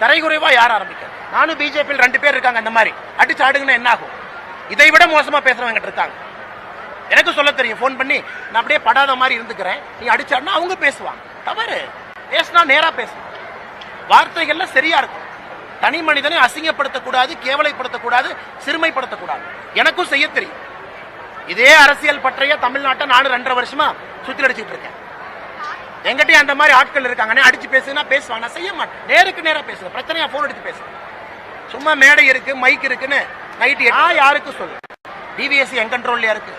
தரைகுறைவா யார் ஆரம்பிக்க நானும் பிஜேபியில் ரெண்டு பேர் இருக்காங்க அந்த மாதிரி. அடிச்சு ஆடுங்கன்னா என்ன ஆகும்? இதை விட மோசமா பேசுறவங்க இருக்காங்க. எனக்கு சொல்ல தெரியும். ஃபோன் பண்ணி நான் அப்படியே படாத மாதிரி இருந்துக்கிறேன். நீ அடிச்சாடுனா அவங்க பேசுவாங்க. தவறு. பேசினா நேரா பேசணும் வார்த்தைகள்ல சரியா இருக்கும். தனி மனிதனை அசிங்கப்படுத்தக்கூடாது கேவலைப்படுத்தக்கூடாது சிறுமைப்படுத்தக்கூடாது. எனக்கும் செய்ய தெரியும். இதே அரசியல் பற்றிய தமிழ்நாட்டை நானும் ரெண்டரை வருஷமா சுத்தி அடிச்சிட்டு இருக்கேன். எங்கிட்டயும் அந்த மாதிரி ஆட்கள் இருக்காங்க அடிச்சு பேசுனா பேசுவாங்க நான் செய்ய மாட்டேன். நேருக்கு நேரா பேசுவேன். பிரச்சனையா போன் எடுத்து பேசுவேன். சும்மா மேடை இருக்கு மைக் இருக்குன்னு நைட்டு நான் யாருக்கும் சொல்லு டிவிஎஸ்சி என் கண்ட்ரோல்லையா இருக்கு.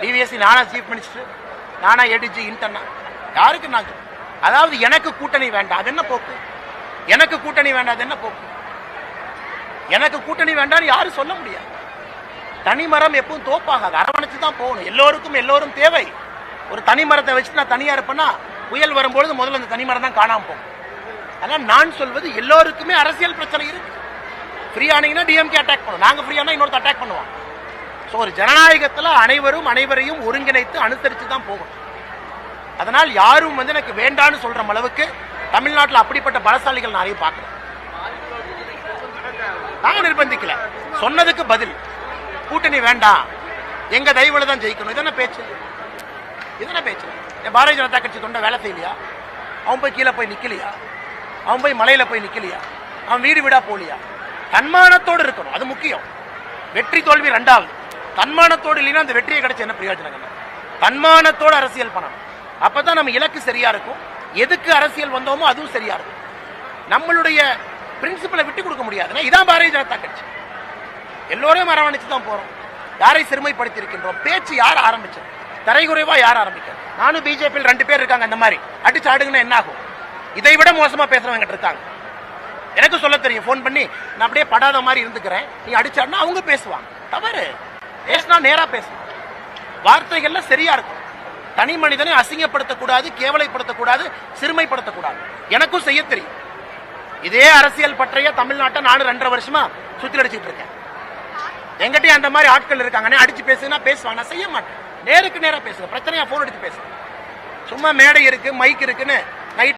டிவிஎஸ்சி நானா சீஃப் மினிஸ்டர் நானா ஏடிஜி இன்டர்னா யாருக்கு நான் அதாவது எனக்கு கூட்டணி வேண்டாம். அது என்ன போக்கு? எனக்கு கூட்டணி வேண்டாம். அது என்ன போக்கு? எனக்கு கூட்டணி வேண்டாம்னு யாரும் சொல்ல முடியாது. தனி மரம் எப்பவும் தோப்பாகாது. அரவணைச்சு தான் போகணும். எல்லோருக்கும் எல்லோரும் தேவை. ஒரு தனி மரத்தை வச்சுட்டு நான் தனியா இருப்பேன்னா புயல் வரும்பொழுது முதல்ல அந்த தனிமரம் தான் காணாம போகும். அதனால் நான் சொல்வது எல்லோருக்குமே அரசியல் பிரச்சனை இருக்கு. ஃப்ரீ ஆனீங்கன்னா டிஎம்கே அட்டாக் பண்ணுவோம் நாங்க ஃப்ரீயானா இன்னொருத்த அட்டாக் பண்ணுவோம் ஸோ ஒரு ஜனநாயகத்தில் அனைவரும் அனைவரையும் ஒருங்கிணைத்து அனுசரித்து தான் போகணும். அதனால் யாரும் வந்து எனக்கு வேண்டான்னு சொல்கிற அளவுக்கு தமிழ்நாட்டில் அப்படிப்பட்ட பலசாலிகள் நிறைய பார்க்குறேன் நாங்கள் நிர்பந்திக்கல. சொன்னதுக்கு பதில். கூட்டணி வேண்டாம். எங்க தயவுல தான் ஜெயிக்கணும். இதென்ன பேச்சு? இதென்ன பேச்சு? பாரதிய ஜனதா கட்சி தொண்டை வேலை செய்யலையா? அவன் போய் கீழே போய் நிக்கலையா? அவன் போய் மலையில போய் நிக்கலையா? அவன் வீடு வீடாக போகலையா? தன்மானத்தோடு இருக்கணும் அது முக்கியம். வெற்றி தோல்வி ரெண்டாவது. தன்மானத்தோடு இல்லைன்னா அந்த வெற்றியை கிடைச்ச என்ன பிரயோஜனம் என்ன? தன்மானத்தோடு அரசியல் பண்ணணும். அப்பதான் நம்ம இலக்கு சரியா இருக்கும். எதுக்கு அரசியல் வந்தோமோ அதுவும் சரியா இருக்கும். நம்மளுடைய பிரின்சிபலை விட்டு கொடுக்க முடியாதுன்னா இதான் பாரதிய ஜனதா கட்சி. எல்லோரையும் அரவணைச்சு தான் போறோம். யாரை சிறுமைப்படுத்தி இருக்கின்றோம் பேச்சு யார் ஆரம்பிச்சது? தரைகுறைவா யார் ஆரம்பிக்க? நானும் பிஜேபியில் ரெண்டு பேர் இருக்காங்க அந்த மாதிரி. அடிச்சு ஆடுங்கன்னா என்ன ஆகும்? இதை விட மோசமா பேசுறவங்க இருக்காங்க. எனக்கு சொல்ல தெரியும். ஃபோன் பண்ணி நான் அப்படியே படாத மாதிரி இருந்துக்கிறேன். நீ அடிச்சாடுனா அவங்க பேசுவாங்க. தவறு. பேசினா நேரா பேசணும் வார்த்தைகள்ல சரியா இருக்கும். தனி மனிதனை அசிங்கப்படுத்தக்கூடாது கேவலைப்படுத்தக்கூடாது சிறுமைப்படுத்தக்கூடாது. எனக்கும் செய்ய தெரியும். இதே அரசியல் பற்றைய தமிழ்நாட்டை நானும் ரெண்டரை வருஷமா சுத்தி அடிச்சிட்டு இருக்கேன். எங்கிட்டயும் அந்த மாதிரி ஆட்கள் இருக்காங்க அடிச்சு பேசுனா பேசுவாங்க. நான் செய்ய மாட்டேன். நேருக்கு நேராக பேசுங்க. பிரச்சனையா போன் எடுத்து பேசுங்க. சும்மா மேடை இருக்கு மைக் இருக்குன்னு